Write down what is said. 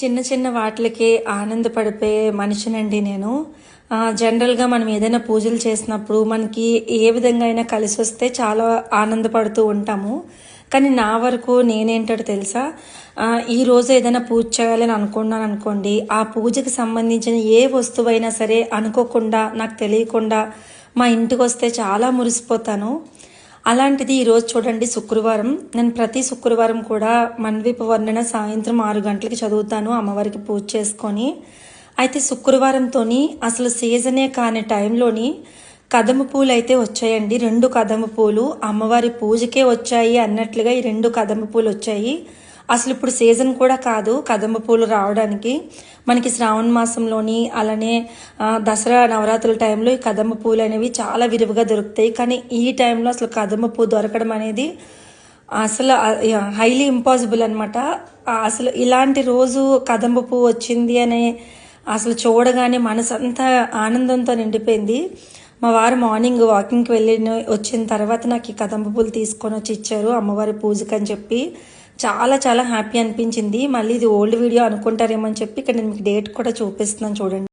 చిన్న చిన్న వాటికి ఆనందపడిపోయే మనిషినండి నేను. జనరల్గా మనం ఏదైనా పూజలు చేసినప్పుడు మనకి ఏ విధంగా అయినా కలిసి వస్తే చాలా ఆనందపడుతూ ఉంటాము. కానీ నా వరకు నేనేంటో తెలుసా? ఈరోజు ఈ రోజు ఏదైనా పూజ చేయాలని అనుకున్నాను అనుకోండి ఆ పూజకి సంబంధించిన ఏ వస్తువైనా సరే అనుకోకుండా నాకు తెలియకుండా మా ఇంటికి వస్తే చాలా మురిసిపోతాను. అలాంటిది ఈరోజు చూడండి శుక్రవారం. నేను ప్రతి శుక్రవారం కూడా మన్వీప వర్ణన సాయంత్రం ఆరు గంటలకి చదువుతాను అమ్మవారికి పూజ చేసుకొని. అయితే శుక్రవారంతో అసలు సీజనే కాని టైంలోని కదమ పూలు అయితే వచ్చాయండి. రెండు కదమ పూలు అమ్మవారి పూజకే వచ్చాయి అన్నట్లుగా ఈ రెండు కదమ పూలు వచ్చాయి. అసలు ఇప్పుడు సీజన్ కూడా కాదు కదంబ పూలు రావడానికి. మనకి శ్రావణ మాసంలోని అలానే దసరా నవరాత్రుల టైంలో ఈ కదంబ పూలు అనేవి చాలా విరివిగా దొరుకుతాయి. కానీ ఈ టైంలో అసలు కదంబ పువ్వు దొరకడం అనేది అసలు హైలీ ఇంపాసిబుల్ అనమాట అసలు ఇలాంటి రోజు కదంబ పువ్వు వచ్చింది అనే అసలు చూడగానే మనసంతా ఆనందంతో నిండిపోయింది. మా వారు మార్నింగ్ వాకింగ్కి వెళ్ళిన వచ్చిన తర్వాత నాకు ఈ కదంబ పూలు తీసుకొని వచ్చి ఇచ్చారు. అమ్మవారి పూజకని అని చెప్పి చాలా చాలా హ్యాపీ అనిపించింది. మళ్ళీ ఇది ఓల్డ్ వీడియో అనుకుంటారేమో అని చెప్పి ఇక్కడ నేను మీకు డేట్ కూడా చూపిస్తున్నాను చూడండి.